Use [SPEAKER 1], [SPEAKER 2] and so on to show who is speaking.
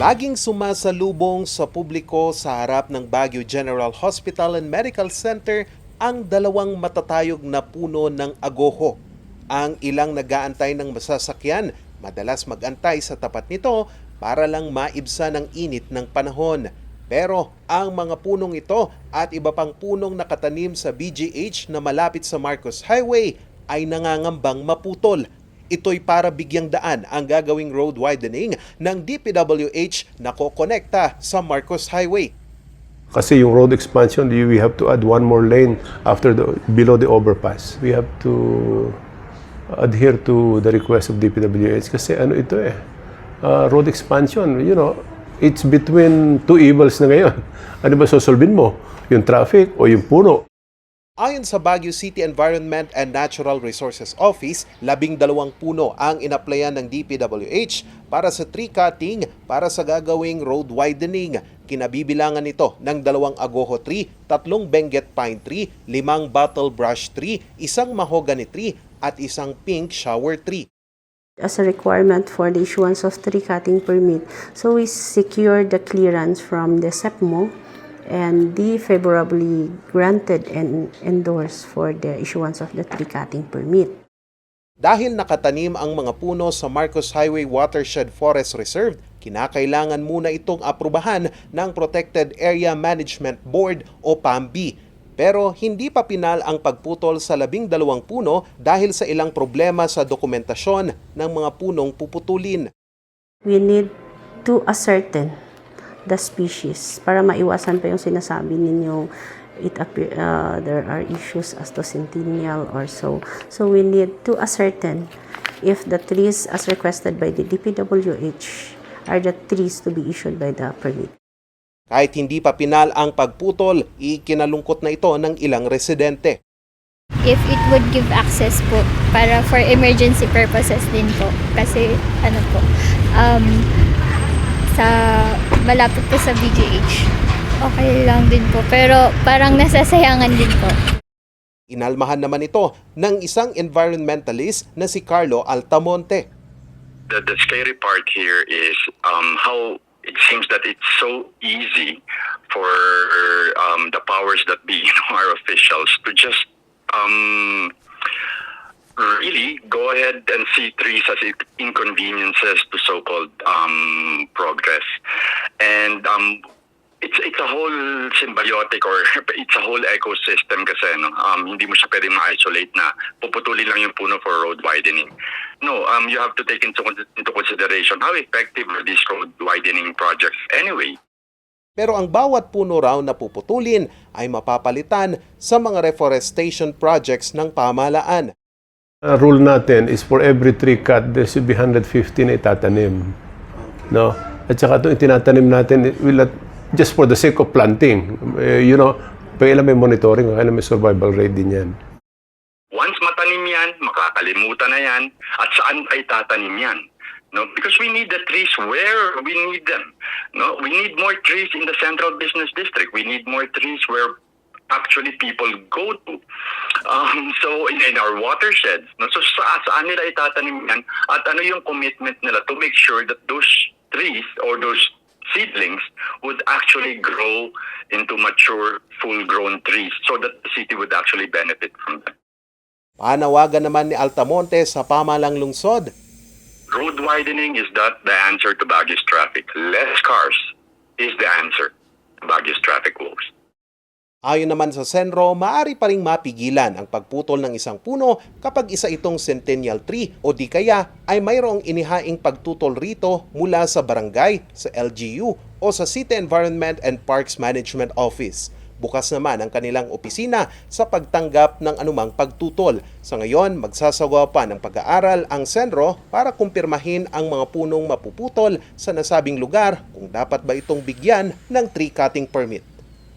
[SPEAKER 1] Laging sumasalubong sa publiko sa harap ng Baguio General Hospital and Medical Center ang dalawang matatayog na puno ng agoho. Ang ilang nagaantay ng masasakyan, madalas magantay sa tapat nito para lang maibsan ang init ng panahon. Pero ang mga punong ito at iba pang punong nakatanim sa BGH na malapit sa Marcos Highway ay nangangambang maputol Ito'y para bigyang daan ang gagawing road widening ng DPWH na kokonekta sa Marcos Highway.
[SPEAKER 2] Kasi yung road expansion, we have to add one more lane after the below the overpass. We have to adhere to the request of DPWH kasi ano ito eh, uh, road expansion, you know, it's between two evils na ngayon. Ano ba sosolvin mo? Yung traffic o yung puno?
[SPEAKER 1] Ayon sa Baguio City Environment and Natural Resources Office, labing dalawang puno ang inaplayan ng DPWH para sa tree cutting para sa gagawing road widening. Kinabibilangan nito ng dalawang agoho tree, tatlong benguet pine tree, limang bottle brush tree, isang mahogany tree at isang pink shower tree.
[SPEAKER 3] as a requirement for the issuance of tree cutting permit. So we secured the clearance from the SEPMO and they favorably granted and endorsed for the issuance of the tree cutting permit.
[SPEAKER 1] Dahil nakatanim ang mga puno sa Marcos Highway Watershed Forest Reserve, kinakailangan muna itong aprubahan ng Protected Area Management Board o PAMB. Pero hindi pa pinal ang pagputol sa labing dalawang puno dahil sa ilang problema sa dokumentasyon ng mga punong puputulin.
[SPEAKER 3] We need to ascertain the species para maiwasan pa yung sinasabi ninyong it appear, uh, there are issues as to centennial or so. So we need to ascertain if the trees as requested by the DPWH are the trees to be issued by the permit.
[SPEAKER 1] Kahit hindi pa pinal ang pagputol, ikinalungkot na ito ng ilang residente.
[SPEAKER 4] if it would give access po para for emergency purposes din po kasi ano po um, sa malapit po sa BGH okay lang din po pero parang nasasayangan din po
[SPEAKER 1] Inalmahan naman ito ng isang environmentalist na si Carlo Altamonte.
[SPEAKER 5] the, the scary part here is um, how it seems that it's so easy for um, the powers that be, you know, our officials to just um, really go ahead and see trees as in- inconveniences to so-called um, progress. And um, it's it's a whole symbiotic or it's a whole ecosystem kasi no um hindi mo siya pwedeng ma-isolate na puputulin lang yung puno for road widening no um you have to take into into consideration how effective are these road widening projects anyway
[SPEAKER 1] Pero ang bawat puno raw na puputulin ay mapapalitan sa mga reforestation projects ng pamahalaan.
[SPEAKER 2] Ang rule natin is for every tree cut, there should be 150 na itatanim. No? At saka ito, itinatanim natin, will not, just for the sake of planting. Eh, you know, kailan may monitoring, kailan may survival rate din yan.
[SPEAKER 5] once matanim yan makakalimutan na yan at saan ay tatanim yan? No? Because we need the trees where we need them. No? We need more trees in the central business district. We need more trees where actually people go to. Um, so in, in our watersheds no? So sa, saan nila itatanim yan? At ano yung commitment nila to make sure that those trees or those seedlings would actually grow into mature full grown trees so that the city would actually benefit from them
[SPEAKER 1] Panawagan naman ni Altamonte sa pamalang lungsod.
[SPEAKER 5] road widening is not the answer to Baguio's traffic. Less cars is the answer to Baguio's traffic.
[SPEAKER 1] Ayon naman sa Senro, maaari pa ring mapigilan ang pagputol ng isang puno kapag isa itong centennial tree o di kaya ay mayroong inihaing pagtutol rito mula sa barangay, sa LGU o sa City Environment and Parks Management Office. Bukas naman ang kanilang opisina sa pagtanggap ng anumang pagtutol. Sa ngayon, magsasagawa pa ng pag-aaral ang Senro para kumpirmahin ang mga punong mapuputol sa nasabing lugar kung dapat ba itong bigyan ng tree cutting permit.